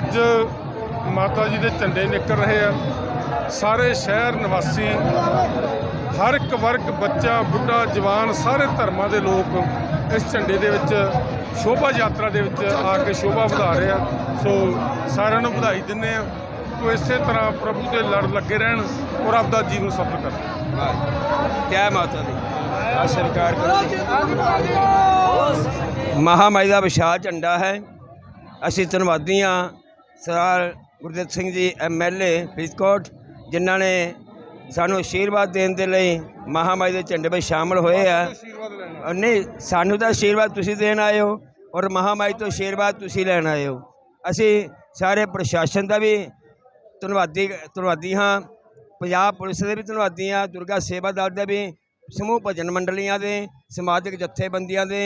ਅੱਜ ਮਾਤਾ ਜੀ ਦੇ ਝੰਡੇ ਨਿਕਲ ਰਹੇ ਆ। ਸਾਰੇ ਸ਼ਹਿਰ ਨਿਵਾਸੀ, ਹਰ ਇੱਕ ਵਰਗ, ਬੱਚਾ, ਬੁੱਢਾ, ਜਵਾਨ, ਸਾਰੇ ਧਰਮਾਂ ਦੇ ਲੋਕ ਇਸ ਝੰਡੇ ਦੇ ਵਿੱਚ ਸ਼ੋਭਾ ਯਾਤਰਾ ਦੇ ਵਿੱਚ ਆ ਕੇ ਸ਼ੋਭਾ ਵਧਾ ਰਹੇ ਆ। ਸੋ ਸਾਰਿਆਂ ਨੂੰ ਵਧਾਈ ਦਿੰਦੇ ਆ। ਉਹ ਇਸੇ ਤਰ੍ਹਾਂ ਪ੍ਰਭੂ ਦੇ ਲੜ ਲੱਗੇ ਰਹਿਣ ਔਰ ਆਪਦਾ ਜੀਵਨ ਸਫਲ ਕਰਨ। ਕਿਆ ਮਾਤਾ ਦੀ ਆ ਸਰਕਾਰ ਮਹਾਮਾਈ ਦਾ ਵਿਸ਼ਾਲ ਝੰਡਾ ਹੈ। ਅਸੀਂ ਧੰਨਵਾਦੀ ਹਾਂ। ਸਰਦਾਰ ਗੁਰਦੇਵ ਸਿੰਘ ਜੀ ਐਮਐਲਏ ਫਰੀਦਕੋਟ ਜਿਨ੍ਹਾਂ ਨੇ ਸਾਨੂੰ ਆਸ਼ੀਰਵਾਦ ਦੇਣ ਦੇ ਲਈ ਮਹਾਮਾਈ ਦੇ ਝੰਡੇ ਵਿੱਚ ਸ਼ਾਮਲ ਹੋਏ ਆ। ਨਹੀਂ ਸਾਨੂੰ ਤਾਂ ਆਸ਼ੀਰਵਾਦ ਤੁਸੀਂ ਦੇਣ ਆਏ ਹੋ ਔਰ ਮਹਾਮਾਈ ਤੋਂ ਆਸ਼ੀਰਵਾਦ ਤੁਸੀਂ ਲੈਣ ਆਏ ਹੋ। ਅਸੀਂ ਸਾਰੇ ਪ੍ਰਸ਼ਾਸਨ ਦਾ ਵੀ ਧੰਨਵਾਦੀ ਧੰਨਵਾਦੀ ਹਾਂ। ਪੰਜਾਬ ਪੁਲਿਸ ਦੇ ਵੀ ਧੰਨਵਾਦੀ ਹਾਂ। ਦੁਰਗਾ ਸੇਵਾ ਦਲ ਦੇ ਵੀ ਸਮੂਹ ਭਜਨ ਮੰਡਲੀਆਂ ਦੇ ਸਮਾਜਿਕ ਜਥੇਬੰਦੀਆਂ ਦੇ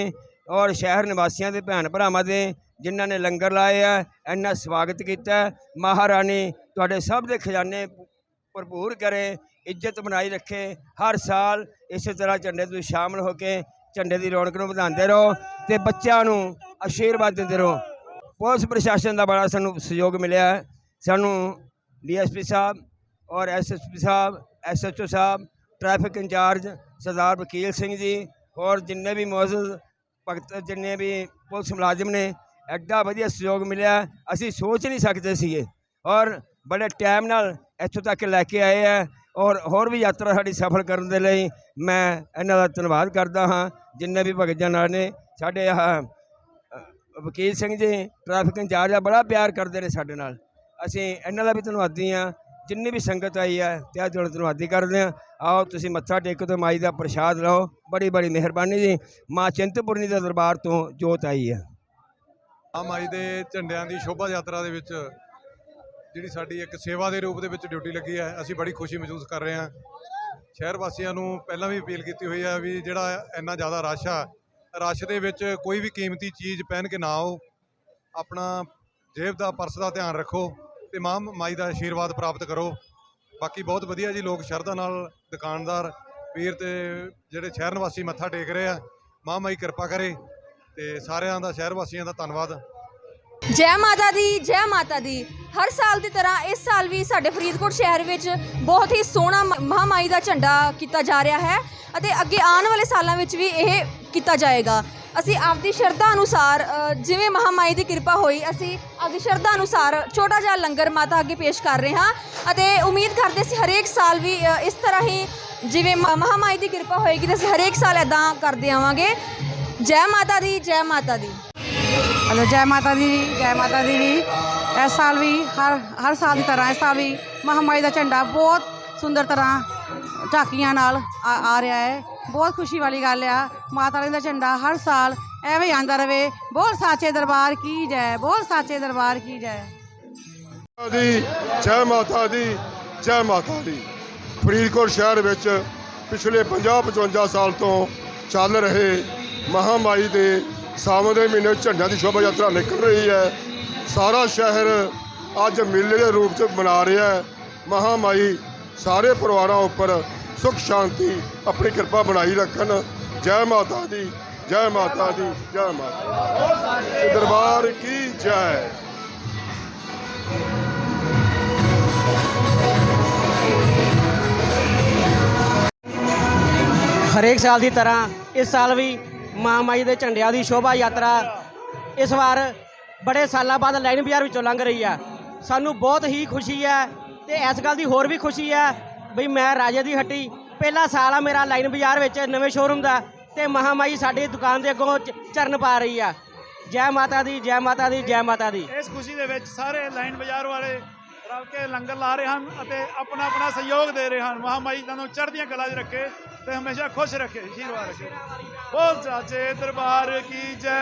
ਔਰ ਸ਼ਹਿਰ ਨਿਵਾਸੀਆਂ ਦੇ ਭੈਣ ਭਰਾਵਾਂ ਦੇ ਜਿਨ੍ਹਾਂ ਨੇ ਲੰਗਰ ਲਾਏ ਆ, ਇੰਨਾ ਸਵਾਗਤ ਕੀਤਾ। ਮਹਾਰਾਣੀ ਤੁਹਾਡੇ ਸਭ ਦੇ ਖਜ਼ਾਨੇ ਭਰਪੂਰ ਕਰੇ, ਇੱਜ਼ਤ ਬਣਾਈ ਰੱਖੇ। ਹਰ ਸਾਲ ਇਸੇ ਤਰ੍ਹਾਂ ਝੰਡੇ ਤੋਂ ਸ਼ਾਮਲ ਹੋ ਕੇ ਝੰਡੇ ਦੀ ਰੌਣਕ ਨੂੰ ਵਧਾਉਂਦੇ ਰਹੋ ਤੇ ਬੱਚਿਆਂ ਨੂੰ ਆਸ਼ੀਰਵਾਦ ਦਿੰਦੇ ਰਹੋ। ਪੁਲਿਸ ਪ੍ਰਸ਼ਾਸਨ ਦਾ ਬੜਾ ਸਾਨੂੰ ਸਹਿਯੋਗ ਮਿਲਿਆ। ਹੈ। ਸਾਨੂੰ ਡੀਐਸਪੀ ਸਾਹਿਬ ਔਰ ਐਸਐਸਪੀ ਸਾਹਿਬ, ਐਸਐਚਓ ਸਾਹਿਬ, ਟ੍ਰੈਫਿਕ ਇੰਚਾਰਜ ਸਰਦਾਰ ਵਕੀਲ ਸਿੰਘ ਜੀ ਔਰ ਜਿੰਨੇ ਵੀ ਮੌਜੂਦ ਭਗਤ ਜਿੰਨੇ ਵੀ ਪੁਲਿਸ ਮੁਲਾਜ਼ਮ ਨੇ, ਐਡਾ ਵਧੀਆ ਸਹਿਯੋਗ ਮਿਲਿਆ, ਅਸੀਂ ਸੋਚ ਨਹੀਂ ਸਕਦੇ ਸੀਗੇ। ਔਰ ਬੜੇ ਟਾਈਮ ਨਾਲ ਇੱਥੋਂ ਤੱਕ ਲੈ ਕੇ ਆਏ ਆ, ਔਰ ਹੋਰ ਵੀ ਯਾਤਰਾ ਸਾਡੀ ਸਫਲ ਕਰਨ ਦੇ ਲਈ ਮੈਂ ਇਹਨਾਂ ਦਾ ਧੰਨਵਾਦ ਕਰਦਾ ਹਾਂ, ਜਿੰਨੇ ਵੀ ਭਗਤ ਜਨਾਂ ਨੇ ਸਾਡੇ ਆਹ ਵਕੀਲ ਸਿੰਘ ਜੀ, ਟ੍ਰੈਫਿਕ ਇੰਚਾਰਜ ਆ, ਬੜਾ ਪਿਆਰ ਕਰਦੇ ਨੇ ਸਾਡੇ ਨਾਲ। ਅਸੀਂ ਇਹਨਾਂ ਦਾ ਵੀ ਧੰਨਵਾਦੀ ਹਾਂ ਜਿੰਨੀ ਵੀ ਸੰਗਤ ਆਈ ਹੈ ਤੇ ਆ ਜੋੜ ਧੰਨਵਾਦੀ ਕਰਦੇ ਹਾਂ। ਆਓ ਤੁਸੀਂ ਮੱਥਾ ਟੇਕੋ ਤੇ ਮਾਈ ਦਾ ਪ੍ਰਸ਼ਾਦ ਲਓ। ਬੜੀ ਬੜੀ ਮਿਹਰਬਾਨੀ ਜੀ। ਮਾਂ ਚਿੰਤਪੁਰਨੀ ਦੇ ਦਰਬਾਰ ਤੋਂ ਜੋਤ ਆਈ ਹੈ। ਆ ਮਾਈ ਦੇ ਝੰਡਿਆਂ ਦੀ ਸ਼ੋਭਾ ਯਾਤਰਾ ਦੇ ਵਿੱਚ ਜਿਹੜੀ ਸਾਡੀ ਇੱਕ ਸੇਵਾ ਦੇ ਰੂਪ ਦੇ ਵਿੱਚ ਡਿਊਟੀ ਲੱਗੀ ਹੈ, ਅਸੀਂ ਬੜੀ ਖੁਸ਼ੀ ਮਹਿਸੂਸ ਕਰ ਰਹੇ ਹਾਂ। ਸ਼ਹਿਰ ਵਾਸੀਆਂ ਨੂੰ ਪਹਿਲਾਂ ਵੀ ਅਪੀਲ ਕੀਤੀ ਹੋਈ ਹੈ ਵੀ ਜਿਹੜਾ ਇੰਨਾ ਜ਼ਿਆਦਾ ਰਸ਼ ਆ, ਰਸ਼ ਦੇ ਵਿੱਚ ਕੋਈ ਵੀ ਕੀਮਤੀ ਚੀਜ਼ ਪਹਿਨ ਕੇ ਨਾ ਆਓ। ਆਪਣਾ ਜੇਬ ਦਾ, ਪਰਸ ਦਾ ਧਿਆਨ ਰੱਖੋ। ਤੇ ਮਾਂ ਮਾਈ ਦਾ ਆਸ਼ੀਰਵਾਦ ਪ੍ਰਾਪਤ ਕਰੋ। ਬਾਕੀ ਬਹੁਤ ਵਧੀਆ ਜੀ, ਲੋਕ ਸ਼ਰਧਾ ਨਾਲ ਦੁਕਾਨਦਾਰ, ਵੀਰ ਤੇ ਜਿਹੜੇ ਸ਼ਹਿਰ ਨਿਵਾਸੀ ਮੱਥਾ ਟੇਕ ਰਹੇ ਆ, ਮਾਂ ਮਾਈ ਕਿਰਪਾ ਕਰੇ ਤੇ ਸਾਰਿਆਂ ਦਾ, ਸ਼ਹਿਰ ਵਾਸੀਆਂ ਦਾ ਧੰਨਵਾਦ। ਜੈ ਮਾਤਾ ਦੀ, ਜੈ ਮਾਤਾ ਦੀ। ਹਰ ਸਾਲ ਦੀ ਤਰ੍ਹਾਂ ਇਸ ਸਾਲ ਵੀ ਸਾਡੇ ਫਰੀਦਕੋਟ ਸ਼ਹਿਰ ਵਿੱਚ ਬਹੁਤ ਹੀ ਸੋਹਣਾ ਮ- ਮਹਾਮਾਈ ਦਾ ਝੰਡਾ ਕੀਤਾ ਜਾ ਰਿਹਾ ਹੈ ਅਤੇ ਅੱਗੇ ਆਉਣ ਵਾਲੇ ਸਾਲਾਂ ਵਿੱਚ ਵੀ ਇਹ ਕੀਤਾ ਜਾਏਗਾ। ਅਸੀਂ ਆਪਦੀ ਸ਼ਰਧਾ ਅਨੁਸਾਰ ਅ, ਜਿਵੇਂ ਮਹਾਮਾਈ ਦੀ ਕਿਰਪਾ ਹੋਈ ਅਸੀਂ ਆਪਦੀ ਸ਼ਰਧਾ ਅਨੁਸਾਰ ਛੋਟਾ ਜਿਹਾ ਲੰਗਰ ਮਾਤਾ ਅੱਗੇ ਪੇਸ਼ ਕਰ ਰਹੇ ਹਾਂ ਅਤੇ ਉਮੀਦ ਕਰਦੇ ਸੀ ਹਰੇਕ ਸਾਲ ਵੀ ਅ, ਇਸ ਤਰ੍ਹਾਂ ਹੀ ਜਿਵੇਂ ਮ- ਮਹਾਮਾਈ ਦੀ ਕਿਰਪਾ ਹੋਏਗੀ ਤਾਂ ਅਸੀਂ ਹਰੇਕ ਸਾਲ ਇਦਾਂ ਕਰਦੇ ਆਵਾਂਗੇ। ਜੈ ਮਾਤਾ ਦੀ ਜੈ ਮਾਤਾ ਦੀ। ਹੈਲੋ ਜੈ ਮਾਤਾ ਦੀ ਜੀ, ਜੈ ਮਾਤਾ ਦੀ ਜੀ। ਇਸ ਸਾਲ ਵੀ ਹਰ ਹਰ ਸਾਲ ਦੀ ਤਰ੍ਹਾਂ ਇਸ ਸਾਲ ਵੀ ਮਹਾਮਾਈ ਦਾ ਝੰਡਾ ਬਹੁਤ ਸੁੰਦਰ ਤਰ੍ਹਾਂ ਝਾਕੀਆਂ ਨਾਲ ਆ ਆ ਰਿਹਾ ਹੈ। ਬਹੁਤ ਖੁਸ਼ੀ ਵਾਲੀ ਗੱਲ ਆ। ਮਾਤਾ ਰਾਣੀ ਦਾ ਝੰਡਾ ਹਰ ਸਾਲ ਐਵੇਂ ਹੀ ਆਂਦਾ ਰਵੇ ਬੋਲ ਸਾਚੇ ਦਰਬਾਰ ਕੀ ਜੈ, ਬੋਲ ਸਾਚੇ ਦਰਬਾਰ ਕੀ ਜੈ। ਮਾਤਾ ਦੀ, ਜੈ ਮਾਤਾ ਦੀ, ਜੈ ਮਾਤਾ ਦੀ। ਫਰੀਦਕੋਟ ਸ਼ਹਿਰ ਵਿੱਚ ਪਿਛਲੇ 50-55 ਸਾਲ ਤੋਂ ਚੱਲ ਰਹੇ ਮਹਾਮਾਈ ਦੇ ਸਾਵਣ ਦੇ ਮਹੀਨੇ ਝੰਡਿਆਂ ਦੀ ਸ਼ੋਭਾ ਯਾਤਰਾ ਨਿਕਲ ਰਹੀ ਹੈ। ਸਾਰਾ ਸ਼ਹਿਰ ਅੱਜ ਮੇਲੇ ਦੇ ਰੂਪ 'ਚ ਮਨਾ ਰਿਹਾ ਹੈ। ਮਹਾਮਾਈ ਸਾਰੇ ਪਰਿਵਾਰਾਂ ਉੱਪਰ ਸੁਖ ਸ਼ਾਂਤੀ ਆਪਣੀ ਕਿਰਪਾ ਬਣਾਈ ਰੱਖਣ। ਜੈ ਮਾਤਾ ਦੀ, ਜੈ ਮਾਤਾ ਦੀ, ਜੈ ਮਾਤਾ ਦਰਬਾਰ ਕੀ ਜੈ? ਹਰੇਕ ਸਾਲ ਦੀ ਤਰ੍ਹਾਂ ਇਸ ਸਾਲ ਵੀ ਮਾਂ ਮਾਈ ਦੇ ਝੰਡਿਆਂ ਦੀ ਸ਼ੋਭਾ ਯਾਤਰਾ ਇਸ ਵਾਰ ਬੜੇ ਸਾਲਾਂ ਬਾਅਦ ਲਾਈਨ ਬਾਜ਼ਾਰ ਵਿੱਚੋਂ ਲੰਘ ਰਹੀ ਹੈ। ਸਾਨੂੰ ਬਹੁਤ ਹੀ ਖੁਸ਼ੀ ਹੈ ਤੇ ਇਸ ਗੱਲ ਦੀ ਹੋਰ ਵੀ ਖੁਸ਼ੀ ਹੈ ਬਈ ਮੈਂ ਰਾਜੇ ਦੀ ਹੱਟੀ। ਪਹਿਲਾ ਸਾਲ ਆ ਮੇਰਾ ਲਾਈਨ ਬਾਜ਼ਾਰ ਵਿੱਚ ਨਵੇਂ ਸ਼ੋਰੂਮ ਦਾ ਤੇ ਮਹਾਮਾਈ ਸਾਡੀ ਦੁਕਾਨ ਦੇ ਅੱਗੋਂ ਚ- ਚਰਨ ਪਾ ਰਹੀ ਆ। ਜੈ ਮਾਤਾ ਦੀ, ਜੈ ਮਾਤਾ ਦੀ, ਜੈ ਮਾਤਾ ਦੀ। ਇਸ ਖੁਸ਼ੀ ਦੇ ਵਿੱਚ ਸਾਰੇ ਲਾਈਨ ਬਾਜ਼ਾਰ ਵਾਲੇ ਰਲ ਕੇ ਲੰਗਰ ਲਾ ਰਹੇ ਹਨ ਅਤੇ ਆਪਣਾ ਆਪਣਾ ਸਹਿਯੋਗ ਦੇ ਰਹੇ ਹਨ। ਮਹਾਮਾਈ ਤੁਹਾਨੂੰ ਚੜ੍ਹਦੀਆਂ ਕਲਾ 'ਚ ਰੱਖੇ ਤੇ ਹਮੇਸ਼ਾ ਖੁਸ਼ ਰੱਖੇ ਆਸ਼ੀਰਵਾਦ ਰੱਖੇ। ਬੋਲ ਚਾਚੇ ਦਰਬਾਰ ਕੀ ਜੈ।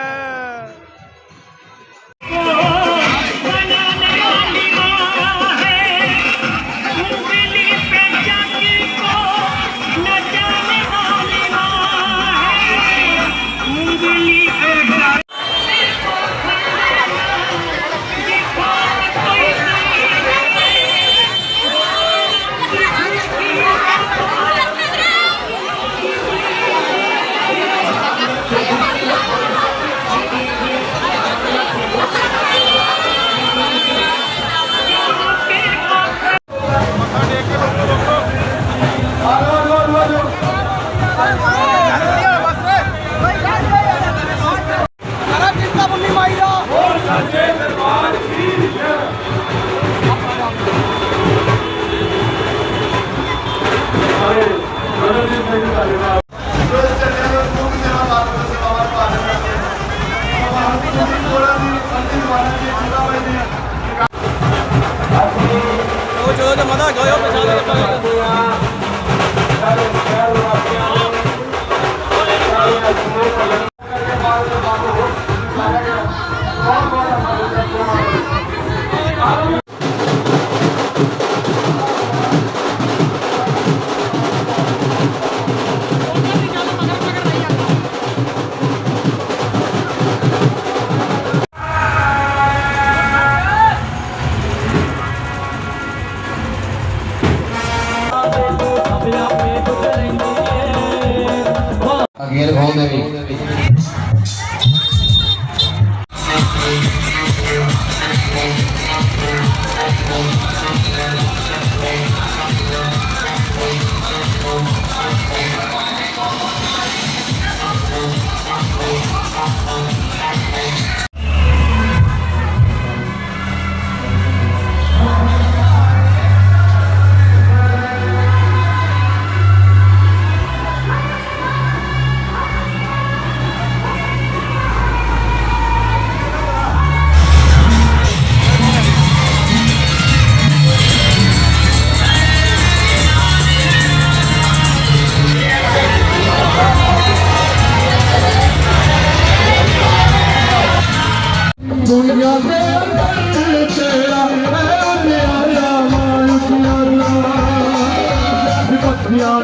ਉਹ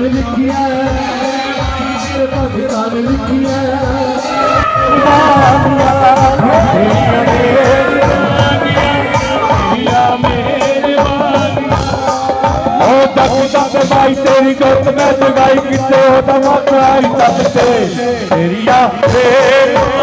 ਦੱਸ ਦੱਸ ਬਾਈ ਤੇਰੀ ਗੁੱਤ ਮੈਂ ਜਗਾਈ, ਕਿਤੇ ਉਹ ਤਾਂ ਮਾਤਰਾਈ ਤੱਕ ਤੇ। ਤੇਰੀਆਂ ਮਿਹਰਬਾਨੀਆਂ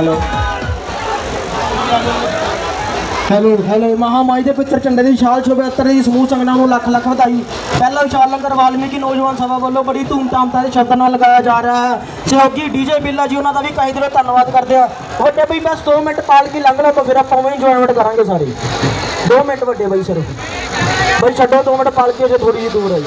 ਹੈਲੋ। ਹੈਲੋ ਹੈਲੋ, ਮਹਾਮਾਈ ਦੇ ਪਿੱਤਰ ਝੰਡੇ ਦੀ ਵਿਸ਼ਾਲ ਸ਼ੋਭਾ ਯਾਤਰਾ ਦੀ ਸਮੂਹ ਸੰਗਤਾਂ ਨੂੰ ਲੱਖ ਲੱਖ ਵਧਾਈ। ਪਹਿਲਾ ਵਿਸ਼ਾਲ ਲੰਗਰ ਵਾਲਮੀਕੀ ਨੌਜਵਾਨ ਸਭਾ ਵੱਲੋਂ ਬੜੀ ਧੂਮਧਾਮ ਤੇ ਸ਼ਬਦਾਂ ਨਾਲ ਲਗਾਇਆ ਜਾ ਰਿਹਾ ਹੈ। ਸਹਿਯੋਗੀ ਡੀਜੇ ਬਿੱਲਾ ਜੀ, ਉਹਨਾਂ ਦਾ ਵੀ ਕਈ ਦਿਲੋਂ ਧੰਨਵਾਦ ਕਰਦੇ ਆ। ਵੱਡੇ ਬਈ, ਬਸ 2 ਮਿੰਟ ਪਾਲਕੀ ਲੰਘ ਲਓ ਫਿਰ ਆਪਾਂ ਉਵੇਂ ਇੰਜੋਇਮੈਂਟ ਕਰਾਂਗੇ ਸਾਰੇ। 2 ਮਿੰਟ ਵੱਡੇ ਬਈ ਸਿਰਫ। ਬਈ ਛੱਡੋ 2 ਮਿੰਟ ਪਾਲਕੀ ਅਜੇ ਥੋੜੀ ਜਿਹੀ ਦੂਰ ਹੈ ਜੀ।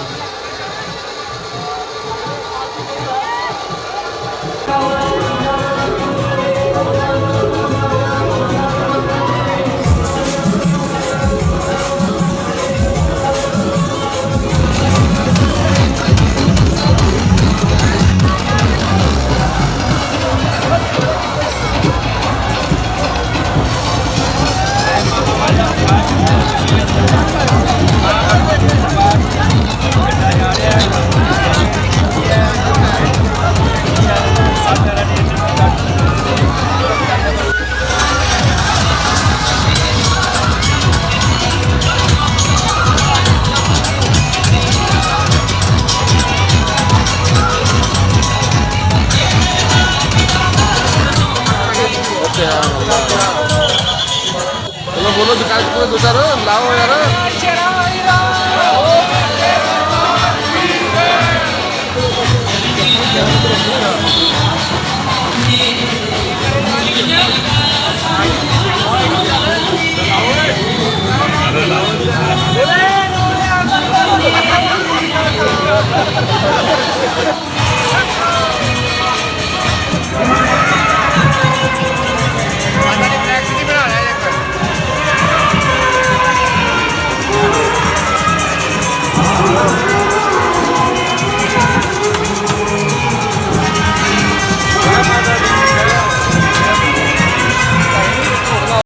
ಕೂತಾರು ನಾವು ಯಾರು